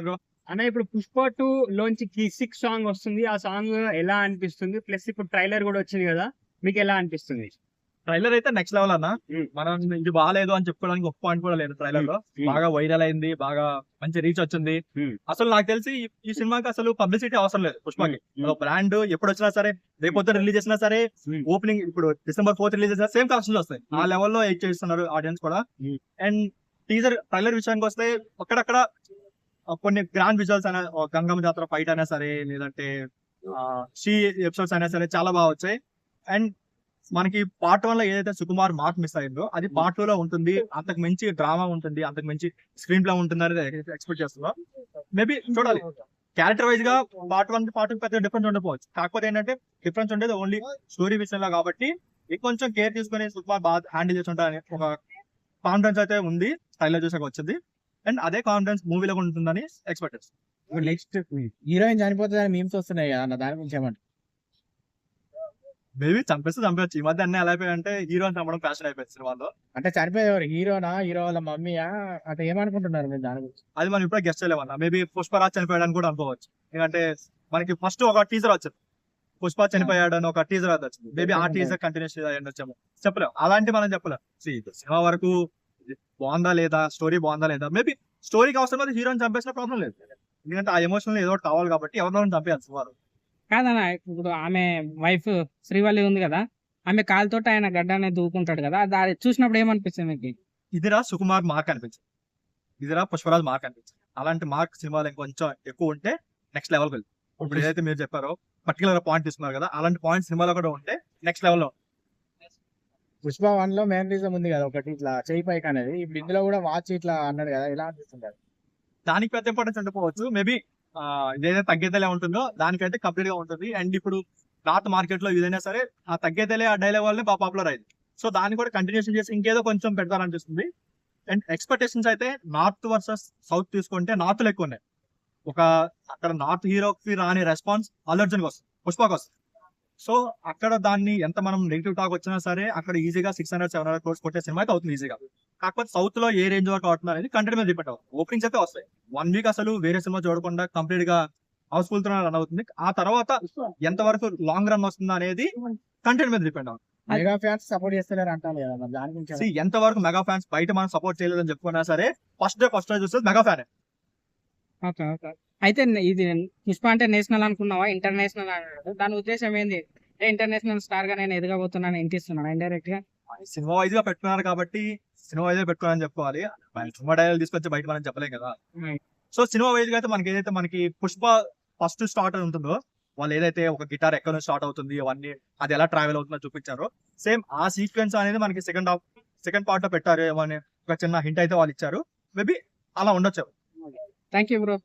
Bro అన్న ఇప్పుడు Pushpa two లోంచి కిసిక్ సాంగ్ వస్తుంది. ఆ సాంగ్ ఎలా అనిపిస్తుంది? ప్లస్ ఇప్పుడు ట్రైలర్ కూడా వచ్చింది కదా మీకు ఎలా అనిపిస్తుంది? ట్రైలర్ అయితే నెక్స్ట్ లెవెల్ అన్న. మనం ఇది బాగాలేదు అని చెప్పుకోవడానికి ఒక్క పాయింట్ కూడా లేదు ట్రైలర్లో బాగా వైరల్ అయింది బాగా మంచి రీచ్ వచ్చింది. అసలు నాకు తెలిసి ఈ- సినిమాకి అసలు పబ్లిసిటీ అవసరం లేదు పుష్పకి. బ్రాండ్ ఎప్పుడు వచ్చినా సరే రేపొద్దు రిలీజ్ చేసినా సరే. ఓపెనింగ్ ఇప్పుడు డిసెంబర్ ఫోర్త్ రిలీజ్ చేసినా సేమ్ కలెక్షన్స్ వస్తాయి. ఆ. లెవెల్లో ఎయిట్ చేస్తున్నారు ఆడియన్స్ కూడా. అండ్ టీజర్ ట్రైలర్ విషయానికి వస్తే అక్కడక్కడ కొన్ని గ్రాండ్ విజువల్స్ అయినా గంగమ్మ జాతర ఫైట్ అయినా సరే లేదంటే షీ ఎపిసోడ్స్ అయినా సరే చాలా బాగా వచ్చాయి. అండ్ మనకి పార్ట్ వన్లో ఏదైతే సుకుమార్ మార్క్ మిస్ అయిందో అది పార్ట్ టూ లో ఉంటుంది. అంతకు మించి డ్రామా ఉంటుంది. అంతకు మించి స్క్రీన్ ప్లే ఉంటుంది అనేది ఎక్స్పెక్ట్ చేస్తున్నాం. మేబీ చూడాలి. క్యారెక్టర్ వైజ్గా పార్ట్ వన్ పార్ట్ టూ పెద్ద డిఫరెన్స్ ఉండకపోవచ్చు. కాకపోతే ఏంటంటే డిఫరెన్స్ ఉండేది ఓన్లీ స్టోరీ విషయంలో కాబట్టి కొంచెం కేర్ తీసుకుని సుకుమార్ బాగా హ్యాండిల్ చేసి ఉంటారని ఒక కాన్ఫిడెన్స్ అయితే ఉంది. స్టైల్లో చూసాక వచ్చింది. అండ్ అదే కాన్ఫిడెన్స్ మూవీలో కూడా ఉంటుందని ఎక్స్పెక్ట్ నెక్స్ట్ హీరోయిన్ చనిపోతుందని మీమ్స్ వస్తున్నాయి కదా అన్న దాని గురించి ఏమంటారు మేబీ చంపేస్తే చంపేచ్చు ఈ మధ్య అన్ని ఎలా అయిపోయాయంటే హీరో అని చంపడం ఫ్యాషన్ అయిపోయింది సినిమాలో. అంటే చనిపోయేవారు హీరోనా హీరో వాళ్ళ మమ్మీయా? అంటే ఏమనుకుంటున్నారు మీరు దాని గురించి? అది మనం ఇప్పుడే గెస్ట్ చేయలేమన్నా. మేబీ పుష్పరాజ్ చనిపోయాడని కూడా అనుకోవచ్చు. ఎందుకంటే మనకి ఫస్ట్ ఒక టీజర్ వచ్చింది. పుష్ప చనిపోయాడు అని ఒక టీజర్ అది వచ్చింది. మేబీ ఆ టీజర్ కంటిన్యూస్ వచ్చాము చెప్పలేం. అలాంటి మనం చెప్పలేం. సినిమా వరకు బాగుందా లేదా? స్టోరీ బాగుందా లేదా? మేబీ స్టోరీకి అవసరం అయితే హీరోని చంపేసిన ప్రాబ్లం లేదు. ఎందుకంటే ఆ ఎమోషన్ ఏదో ఒకటి కావాలి కాబట్టి ఎవరినో చంపేయాలి సినిమాలో కాదన్న ఇప్పుడు ఆమె వైఫ్ శ్రీవల్లి ఉంది కదా ఆమె కాలుతో ఆయన గడ్డ అనేది దూకుంటాడు కదా అది చూసినప్పుడు ఏమనిపిస్తుంది మీకు? ఇదిరా సుకుమార్ మార్క్ అనిపించింది. ఇదిరా పుష్పరాజ్ మార్క్ అనిపించింది. అలాంటి మార్క్ సినిమాలు ఇంకొంచెం ఎక్కువ ఉంటే నెక్స్ట్ లెవెల్కి వెళ్ళి. ఇప్పుడు ఏదైతే మీరు చెప్పారో పర్టికులర్ పాయింట్ తీసుకున్నారు కదా అలాంటి పాయింట్ సినిమాలో కూడా ఉంటే నెక్స్ట్ లెవెల్లో పుష్ప వన్లో మేనరిజం ఉంది కదా ఒకటి ఇట్లా చేయి పైక్ అనేది. ఇప్పుడు ఇందులో కూడా వాచ్ ఇట్లా అన్నాడు కదా ఇలా అనిపిస్తుంటారు దానికి పెద్ద ఇంపార్టెన్స్ ఉండకపోవచ్చు మేబీ ఏదైతే తగ్గేదలే ఉంటుందో దానికంటే కంప్లీట్గా ఉంటుంది. అండ్ ఇప్పుడు నార్త్ మార్కెట్లో ఏదైనా సరే ఆ తగ్గేదలే ఆ డైలాగ్ వల్లే బాగా పాపులర్ అయింది సో దాన్ని కూడా కంటిన్యూషన్ చేసి ఇంకేదో కొంచెం పెడతారనిపిస్తుంది. అండ్ ఎక్స్పెక్టేషన్స్ అయితే నార్త్ వర్సెస్ సౌత్ తీసుకుంటే నార్త్లో ఎక్కువ ఉన్నాయి. ఒక అక్కడ నార్త్ హీరోకి రాని రెస్పాన్స్ అల్లర్జున్కి కోసం పుష్ప కోసం సో అక్కడ దాన్ని ఎంత మనం నెగిటివ్ టాక్ వచ్చినా సరే అక్కడ ఈజీగా six hundred seven hundred crores కొట్టే సినిమా అయితే అవుతుంది ఈజీగా కాకపోతే సౌత్లో ఏ రేంజ్ వరకు అవుతుంది అనేది కంటెంట్ మీద డిపెండ్ అవుతుంది ఓపెనింగ్స్ అయితే వస్తాయి. వన్ వీక్ అసలు వేరే సినిమా చూడకుండా కంప్లీట్గా హౌస్ఫుల్తో రన్ అవుతుంది. ఆ తర్వాత ఎంత వరకు లాంగ్ రన్ వస్తుంది అనేది కంటెంట్ మీద డిపెండ్ అవుతుంది మెగా ఫ్యాన్స్ సపోర్ట్ చేస్తలేరు అంటారు కదా దాని గురించి ఎంత వరకు మెగా ఫ్యాన్స్ బయట మనం సపోర్ట్ చేయలేదని చెప్పుకున్నా సరే ఫస్ట్ డే ఫస్ట్ డే చూస్తే మెగా ఫ్యాన్ అయితే ఇది పుష్ప అంటే నేషనల్ అనుకున్నావా? ఇంటర్నేషనల్ అన్నాడు. దాని ఉద్దేశం ఏంది? ఇంటర్నేషనల్ స్టార్గా నేను ఎదగబోతున్నాను ఇంటిస్తున్నాను ఇండైరెక్ట్గా? సినిమా వైజ్గా పెట్టుకున్నారు కాబట్టి సినిమా వైజ్గా పెట్టుకున్నారని చెప్పుకోవాలి. సినిమా డైలాగ్ తీసుకొచ్చి బయట మనం చెప్పలేం కదా. సో సినిమా వైజ్గా అయితే మనకి ఏదైతే మనకి పుష్ప ఫస్ట్ స్టార్ట్ ఉంటుందో వాళ్ళు ఏదైతే ఒక గిటార్ ఎక్కడ నుంచి స్టార్ట్ అవుతుంది అవన్నీ అది ఎలా ట్రావెల్ అవుతుందో చూపించారో. సేమ్ ఆ సీక్వెన్స్ అనేది మనకి సెకండ్ హాఫ్ సెకండ్ పార్ట్లో పెట్టారు. ఏమో అని ఒక చిన్న హింట్ అయితే వాళ్ళు ఇచ్చారు. మేబీ అలా ఉండొచ్చు. Thank you bro